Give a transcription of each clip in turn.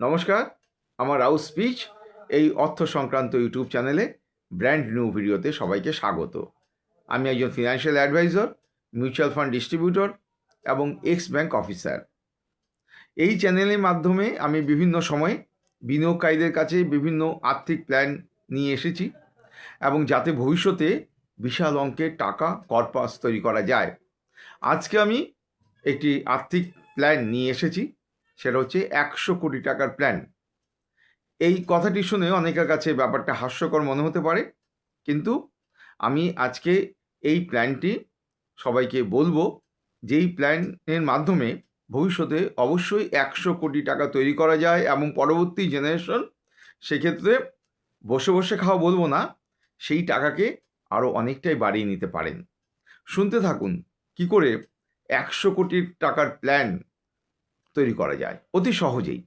নমস্কার, আমার রাউ স্পিচ, এই অর্থ সংক্রান্ত ইউটিউব চ্যানেলে ব্র্যান্ড নিউ ভিডিওতে সবাইকে স্বাগত। আমি একজন financial advisor mutual fund distributor এবং এক্স ব্যাংক অফিসার এই চ্যানেলের মাধ্যমে আমি বিভিন্ন সময়ে বিনিয়োগকারীদের কাছে বিভিন্ন আর্থিক প্ল্যান নিয়ে এসেছি এবং যাতে ভবিষ্যতে বিশাল অঙ্কের টাকা কর্পাস তৈরি করা যায়। আজকে আমি একটি আর্থিক প্ল্যান নিয়ে এসেছি। সেটা হচ্ছে একশো কোটি টাকার প্ল্যান এই কথাটি শুনে অনেকের কাছে ব্যাপারটা হাস্যকর মনে হতে পারে, কিন্তু আমি আজকে এই প্ল্যানটি সবাইকে বলব যেই প্ল্যানের মাধ্যমে ভবিষ্যতে অবশ্যই একশো কোটি টাকা তৈরি করা যায় এবং পরবর্তী জেনারেশন সেক্ষেত্রে বসে বসে খাওয়া বলব না, সেই টাকাকে আরও অনেকটাই বাড়িয়ে নিতে পারেন। শুনতে থাকুন কি করে একশো কোটি টাকার প্ল্যান তৈরি করা যায়। অতি সহজেই।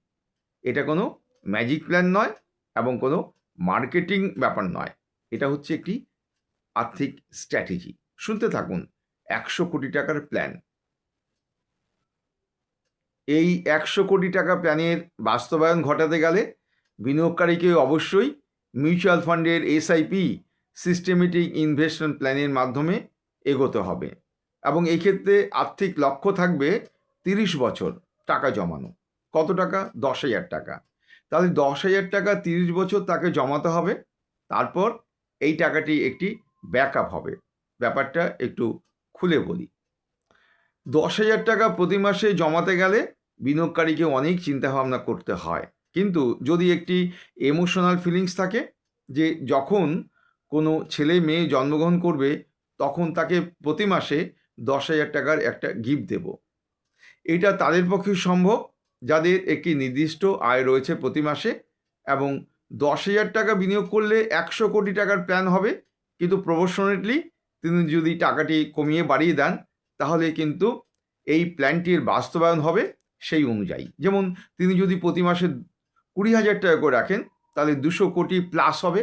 এটা কোনো ম্যাজিক প্ল্যান নয় এবং কোনো মার্কেটিং ব্যাপার নয়। এটা হচ্ছে একটি আর্থিক স্ট্র্যাটেজি শুনতে থাকুন, একশো কোটি টাকার প্ল্যান এই একশো কোটি টাকা প্ল্যানের বাস্তবায়ন ঘটাতে গেলে বিনিয়োগকারীকে অবশ্যই মিউচুয়াল ফান্ডের এসআইপি সিস্টেমেটিক ইনভেস্টমেন্ট প্ল্যানের মাধ্যমে এগোতে হবে। এবং এই ক্ষেত্রে আর্থিক লক্ষ্য থাকবে তিরিশ বছর। টাকা জমানো। কত টাকা? দশ হাজার টাকা। তাহলে দশ হাজার টাকা তিরিশ বছর তাকে জমাতে হবে। তারপর এই টাকাটি একটি ব্যাকআপ হবে। ব্যাপারটা একটু খুলে বলি। দশ হাজার টাকা প্রতি মাসে জমাতে গেলে বিনিয়োগকারীকে অনেক চিন্তাভাবনা করতে হয়। কিন্তু যদি একটি এমোশনাল ফিলিংস থাকে, যে যখন কোনো ছেলে মেয়ে জন্মগ্রহণ করবে, তখন তাকে প্রতি মাসে দশ হাজার টাকার একটা গিফট দেব। এটা তাদের পক্ষে সম্ভব, যাদের একটি নির্দিষ্ট আয় রয়েছে প্রতি মাসে এবং দশ হাজার টাকা বিনিয়োগ করলে একশো কোটি টাকার প্ল্যান হবে। কিন্তু প্রফেশনেটলি তিনি যদি টাকাটি কমিয়ে বাড়িয়ে দেন, তাহলে কিন্তু এই প্ল্যানটির বাস্তবায়ন হবে সেই অনুযায়ী। যেমন তিনি যদি প্রতি মাসে কুড়ি হাজার টাকা করে রাখেন, তাহলে দুশো কোটি প্লাস হবে।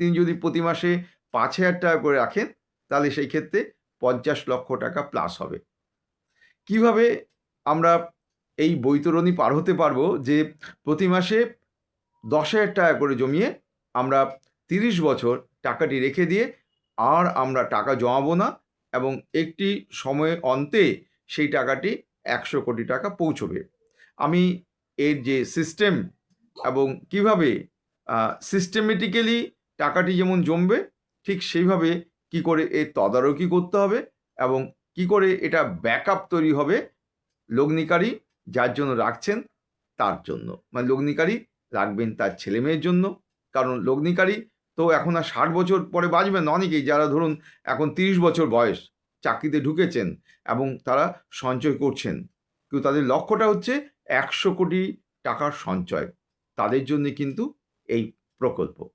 তিনি যদি প্রতি মাসে পাঁচ হাজার টাকা করে রাখেন, তাহলে সেই ক্ষেত্রে পঞ্চাশ লক্ষ টাকা প্লাস হবে। কীভাবে এই বৈতরণী পার হতে পারব যে প্রতি মাসে দশ হাজার টাকা করে জমিয়ে আমরা তিরিশ বছর টাকাটি রেখে দিয়ে আর আমরা টাকা জমাবো না এবং একটি সময়ের অন্তে সেই টাকাটি একশো কোটি টাকা পৌঁছবে। আমি এর যে সিস্টেম এবং কীভাবে সিস্টেমেটিক্যালি টাকাটি যেমন জমবে, ঠিক সেইভাবে কি করে এর তদারকি করতে হবে এবং কি করে এটা ব্যাকআপ তৈরি হবে লগ্নিকারী যার জন্য রাখছেন তার জন্য। মানে লগ্নিকারী রাখবেন তার ছেলে মেয়ের জন্য। কারণ লগ্নিকারী তো এখন আর ষাট বছর পরে বাঁচবেন অনেকেই। যারা ধরুন এখন তিরিশ বছর বয়স, চাকরিতে ঢুকেছেন এবং তারা সঞ্চয় করছেন। কিন্তু তাদের লক্ষ্যটা হচ্ছে একশো কোটি টাকার সঞ্চয়। তাদের জন্য কিন্তু এই প্রকল্প।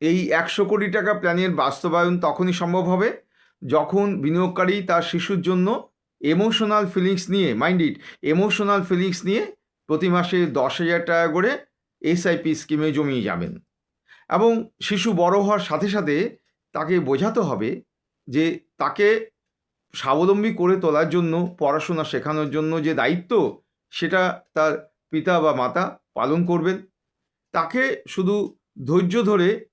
এই একশো কোটি টাকা প্ল্যানের বাস্তবায়ন তখনই সম্ভব হবে যখন বিনিয়োগকারী তার শিশুর জন্য এমোশনাল ফিলিংস নিয়ে মাইন্ড ইট এমোশনাল ফিলিংস নিয়ে প্রতি মাসে দশ হাজার টাকা করে এসআইপি স্কিমে জমিয়ে যাবেন। এবং শিশু বড় হওয়ার সাথে সাথে তাকে বোঝাতে হবে যে তাকে স্বাবলম্বী করে তোলার জন্য, পড়াশোনা শেখানোর জন্য যে দায়িত্ব, সেটা তার পিতা বা মাতা পালন করবেন। তাকে শুধু ধৈর্য ধরে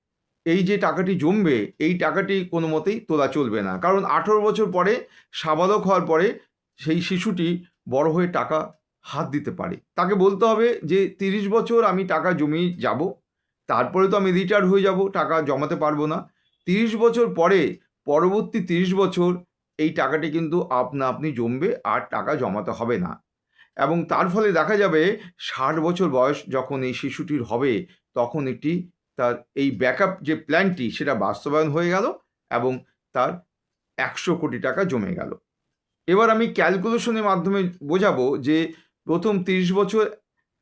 এই যে টাকাটি জমবে, এই টাকাটি কোনো মতেই তোলা চলবে না। কারণ আঠেরো বছর পরে, সাবালক হওয়ার পরে সেই শিশুটি বড় হয়ে টাকা হাত দিতে পারে। তাকে বলতে হবে যে, তিরিশ বছর আমি টাকা জমিয়ে যাব, তারপরে তো আমি রিটায়ার হয়ে যাব, টাকা জমাতে পারব না। তিরিশ বছর পরে, পরবর্তী তিরিশ বছর, এই টাকাটি কিন্তু আপনা আপনি জমবে, আর টাকা জমাতে হবে না। এবং তার ফলে দেখা যাবে, ষাট বছর বয়স যখন এই শিশুটির হবে, তখন একটি তার এই ব্যাকআপ যে প্ল্যানটি সেটা বাস্তবায়ন হয়ে গেল এবং তার একশো কোটি টাকা জমে গেল। এবার আমি ক্যালকুলেশনের মাধ্যমে বোঝাবো যে প্রথম তিরিশ বছর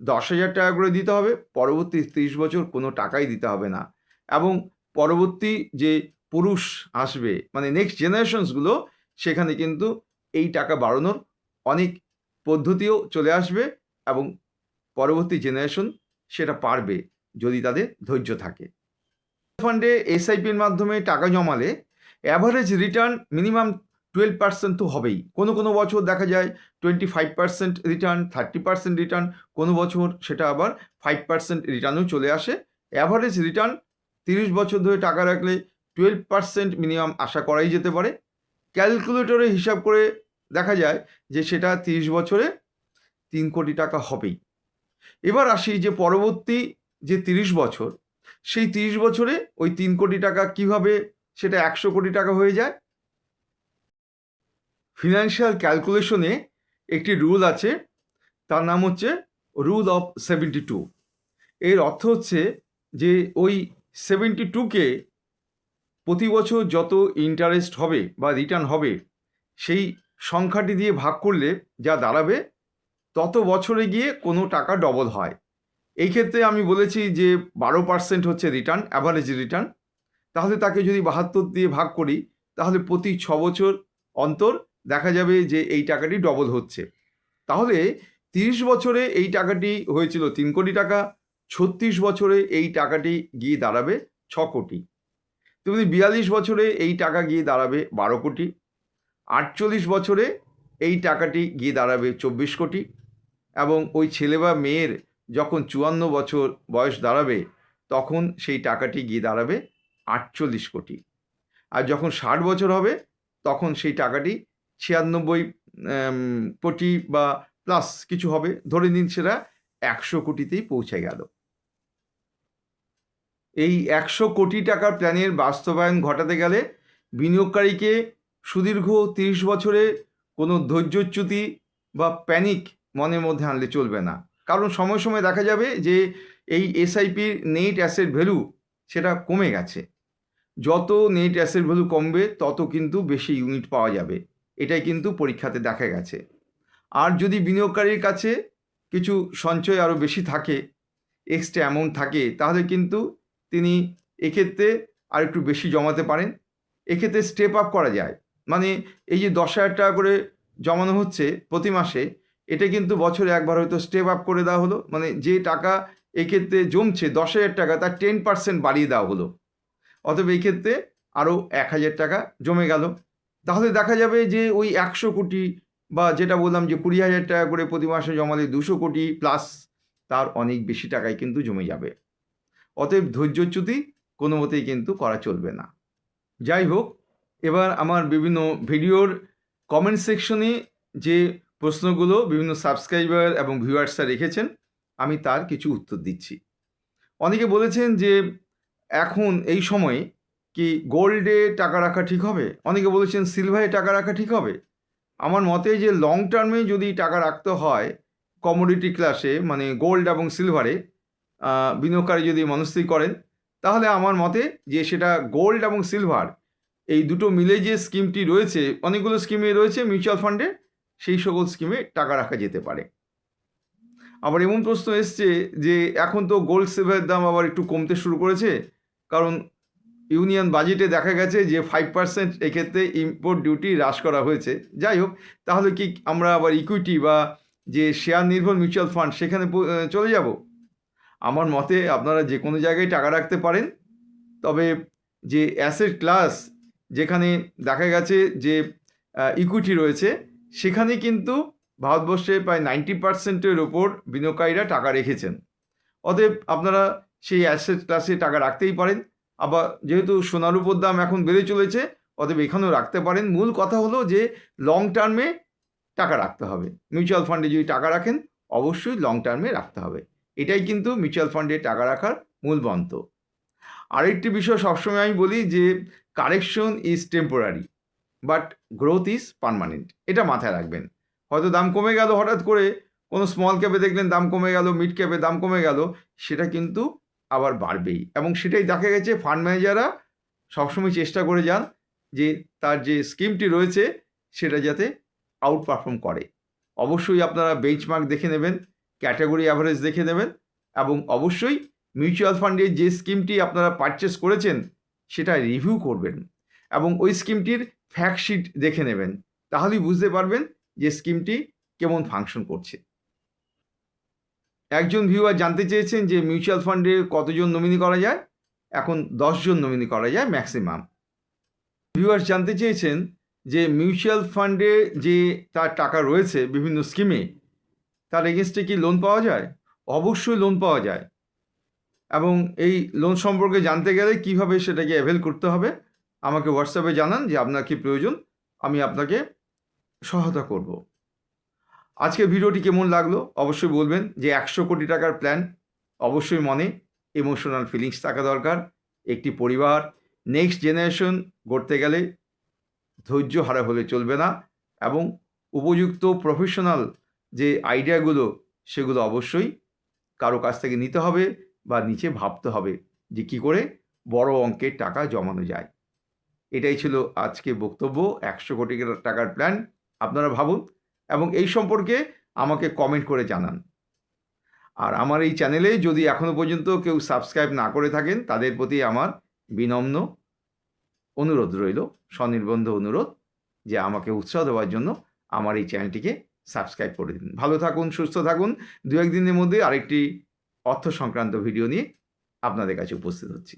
দশ হাজার টাকা করে দিতে হবে, পরবর্তী তিরিশ বছর কোনো টাকাই দিতে হবে না এবং পরবর্তী যে পুরুষ আসবে মানে নেক্সট জেনারেশনসগুলো সেখানে কিন্তু এই টাকা বাড়ানোর অনেক পদ্ধতিও চলে আসবে এবং পরবর্তী জেনারেশন সেটা পারবে। যদি তাদের ধৈর্য থাকে। ফান্ডে এসআইপির মাধ্যমে টাকা জমালে average return minimum twelve percent তো হবেই। কোনো কোনো বছর দেখা যায় twenty five percent return thirty percent return কোনো বছর সেটা আবার ফাইভ পার্সেন্ট রিটার্নও চলে আসে। অ্যাভারেজ রিটার্ন তিরিশ বছর ধরে টাকা রাখলে টুয়েলভ পার্সেন্ট মিনিমাম আশা করাই যেতে পারে। ক্যালকুলেটরে হিসাব করে দেখা যায় যে সেটা তিরিশ বছরে তিন কোটি টাকা হবেই। এবার আসি যে পরবর্তী যে তিরিশ বছর, সেই তিরিশ বছরে ওই তিন কোটি টাকা কীভাবে সেটা একশো কোটি টাকা হয়ে যায়? ফিনান্সিয়াল ক্যালকুলেশনে একটি রুল আছে, তার নাম হচ্ছে রুল অফ সেভেন্টি টু এর অর্থ হচ্ছে যে ওই সেভেন্টি টুকে প্রতি বছর যত ইন্টারেস্ট হবে বা রিটার্ন হবে, সেই সংখ্যাটি দিয়ে ভাগ করলে যা দাঁড়াবে, তত বছরে গিয়ে কোনো টাকা ডবল হয়। এই ক্ষেত্রে আমি বলেছি যে বারো পার্সেন্ট হচ্ছে রিটার্ন অ্যাভারেজ রিটার্ন তাহলে তাকে যদি বাহাত্তর দিয়ে ভাগ করি, তাহলে প্রতি ছ বছর অন্তর দেখা যাবে যে এই টাকাটি ডবল হচ্ছে। তাহলে তিরিশ বছরে এই টাকাটি হয়েছিল তিন কোটি টাকা, ছত্রিশ বছরে এই টাকাটি গিয়ে দাঁড়াবে ছ কোটি। তেমনি বিয়াল্লিশ বছরে এই টাকা গিয়ে দাঁড়াবে বারো কোটি। আটচল্লিশ বছরে এই টাকাটি গিয়ে দাঁড়াবে চব্বিশ কোটি। এবং ওই ছেলে বা মেয়ের যখন চুয়ান্ন বছর বয়স দাঁড়াবে, তখন সেই টাকাটি গিয়ে দাঁড়াবে আটচল্লিশ কোটি। আর যখন ষাট বছর হবে, তখন সেই টাকাটি ছিয়ানব্বই কোটি বা প্লাস কিছু হবে, ধরে নিন সেটা একশো কোটিতেই পৌঁছে গেল। এই একশো কোটি টাকার প্ল্যানের বাস্তবায়ন ঘটাতে গেলে বিনিয়োগকারীকে সুদীর্ঘ তিরিশ বছরে কোনো ধৈর্যচ্যুতি বা প্যানিক মনের মধ্যে আনলে চলবে না। কারণ সময় সময় দেখা যাবে যে এই এসআইপির নেট অ্যাসেট ভ্যালু সেটা কমে গেছে। যত নেট অ্যাসেট ভ্যালু কমবে, তত কিন্তু বেশি ইউনিট পাওয়া যাবে। এটাই কিন্তু পরীক্ষাতে দেখা গেছে। আর যদি বিনিয়োগকারীর কাছে কিছু সঞ্চয় আরও বেশি থাকে এক্সট্রা অ্যামাউন্ট থাকে, তাহলে কিন্তু তিনি এক্ষেত্রে আর একটু বেশি জমাতে পারেন। এক্ষেত্রে স্টেপ আপ করা যায়। মানে এই যে দশ হাজার টাকা করে জমানো হচ্ছে প্রতি মাসে এটা কিন্তু বছরে একবার হয়তো স্টেপ আপ করে দেওয়া হলো। মানে যে টাকা এক্ষেত্রে জমছে, দশ হাজার টাকা, তার টেন পার্সেন্ট বাড়িয়ে দেওয়া হলো। অতএব এই ক্ষেত্রে আরও এক হাজার টাকা জমে গেল। তাহলে দেখা যাবে যে ওই একশো কোটি বা যেটা বললাম যে কুড়ি হাজার টাকা করে প্রতি মাসে জমালে দুশো কোটি প্লাস তার অনেক বেশি টাকায় কিন্তু জমে যাবে। অতএব ধৈর্যচ্যুতি কোনো মতেই কিন্তু করা চলবে না। যাই হোক, এবার আমার বিভিন্ন ভিডিওর কমেন্ট সেকশনে যে প্রশ্নগুলো বিভিন্ন সাবস্ক্রাইবার এবং ভিউয়ার্সরা রেখেছেন, আমি তার কিছু উত্তর দিচ্ছি। অনেকে বলেছেন যে, এখন এই সময়ে কি গোল্ডে টাকা রাখা ঠিক হবে? অনেকে বলেছেন, সিলভারে টাকা রাখা ঠিক হবে? আমার মতে যে লং টার্মে যদি টাকা রাখতে হয় কমোডিটি ক্লাসে মানে গোল্ড এবং সিলভারে বিনিয়োগকারী যদি মনস্থির করেন, তাহলে আমার মতে যে, সেটা গোল্ড এবং সিলভার এই দুটো মিলে যে স্কিমটি রয়েছে, অনেকগুলো স্কিমে রয়েছে মিউচুয়াল ফান্ডে সেই সকল স্কিমে টাকা রাখা যেতে পারে। আবার এমন প্রশ্ন এসছে যে, এখন তো গোল্ড সিলভারের দাম আবার একটু কমতে শুরু করেছে, কারণ ইউনিয়ন বাজেটে দেখা গেছে যে ফাইভ পার্সেন্ট এক্ষেত্রে ইম্পোর্ট ডিউটি হ্রাস করা হয়েছে। যাই হোক, তাহলে কি আমরা আবার ইকুইটি বা যে শেয়ার নির্ভর মিউচুয়াল ফান্ড সেখানে চলে যাব? আমার মতে আপনারা যে কোনো জায়গায় টাকা রাখতে পারেন, তবে যে অ্যাসেট ক্লাস যেখানে দেখা গেছে যে ইকুইটি রয়েছে সেখানে কিন্তু ভারতবর্ষে প্রায় নাইনটি পার্সেন্টের ওপর বিনিয়োগকারীরা টাকা রেখেছেন। অতএব আপনারা সেই অ্যাসেট ক্লাসে টাকা রাখতেই পারেন। আবার যেহেতু সোনার উপর দাম এখন বেড়ে চলেছে, অতএব এখানেও রাখতে পারেন। মূল কথা হলো যে লং টার্মে টাকা রাখতে হবে। মিউচুয়াল ফান্ডে যদি টাকা রাখেন, অবশ্যই লং টার্মে রাখতে হবে। এটাই কিন্তু মিউচুয়াল ফান্ডে টাকা রাখার মূল মন্ত্র। আরেকটি বিষয় সবসময় আমি বলি যে correction is temporary but growth is permanent এটা মাথায় রাখবেন। হয়তো দাম কমে গেল হঠাৎ করে, কোনো স্মল ক্যাপে দেখলেন দাম কমে গেল মিড ক্যাপে দাম কমে গেল, সেটা কিন্তু আবার বাড়বেই। এবং সেটাই দেখা গেছে ফান্ড ম্যানেজাররা সবসময় চেষ্টা করে যান যে তার যে স্কিমটি রয়েছে, সেটা যাতে আউট পারফর্ম করে। অবশ্যই আপনারা বেঞ্চমার্ক দেখে নেবেন ক্যাটাগরি অ্যাভারেজ দেখে নেবেন, এবং অবশ্যই মিউচুয়াল ফান্ডের যে স্কিমটি আপনারা পারচেস করেছেন, সেটা রিভিউ করবেন। এবং ওই স্কিমটির ফ্যাক্টশিট দেখে নেবেন, তাহলেই বুঝতে পারবেন যে স্কিমটি কেমন ফাংশন করছে। একজন ভিউয়ার জানতে চেয়েছেন যে মিউচুয়াল ফান্ডে কতজন নমিনি করা যায়? এখন দশজন নমিনি করা যায় ম্যাক্সিমাম ভিউয়ার্স জানতে চেয়েছেন যে মিউচুয়াল ফান্ডে যে তার টাকা রয়েছে বিভিন্ন স্কিমে তার এগেনস্টে কি লোন পাওয়া যায়? অবশ্যই লোন পাওয়া যায়। এবং এই লোন সম্পর্কে জানতে গেলে কীভাবে সেটাকে অ্যাভেল করতে হবে? আমাকে হোয়াটসঅ্যাপে জানান যে আপনার কি প্রয়োজন, আমি আপনাকে সহায়তা করব। আজকের ভিডিওটি কেমন লাগল অবশ্যই বলবেন যে একশো কোটি টাকার প্ল্যান অবশ্যই মনে ইমোশনাল ফিলিংস থাকা দরকার। একটি পরিবার নেক্সট জেনারেশন গড়তে গেলে ধৈর্য হারা হলে চলবে না এবং উপযুক্ত প্রফেশনাল যে আইডিয়াগুলো সেগুলো অবশ্যই কারও কাছ থেকে নিতে হবে বা নিচে ভাবতে হবে যে কী করে বড় অঙ্কের টাকা জমানো যায়। এটাই ছিল আজকে বক্তব্য। একশো কোটি টাকার প্ল্যান আপনারা ভাবুন এবং এই সম্পর্কে আমাকে কমেন্ট করে জানান। আর আমার এই চ্যানেলে যদি এখনও পর্যন্ত কেউ সাবস্ক্রাইব না করে থাকেন, তাদের প্রতি আমার বিনম্ন অনুরোধ রইল, স্বনির্বন্ধ অনুরোধ যে আমাকে উৎসাহ দেওয়ার জন্য আমার এই চ্যানেলটিকে সাবস্ক্রাইব করে দিন। ভালো থাকুন, সুস্থ থাকুন। দু একদিনের মধ্যে আরেকটি অর্থ সংক্রান্ত ভিডিও নিয়ে আপনাদের কাছে উপস্থিত হচ্ছি।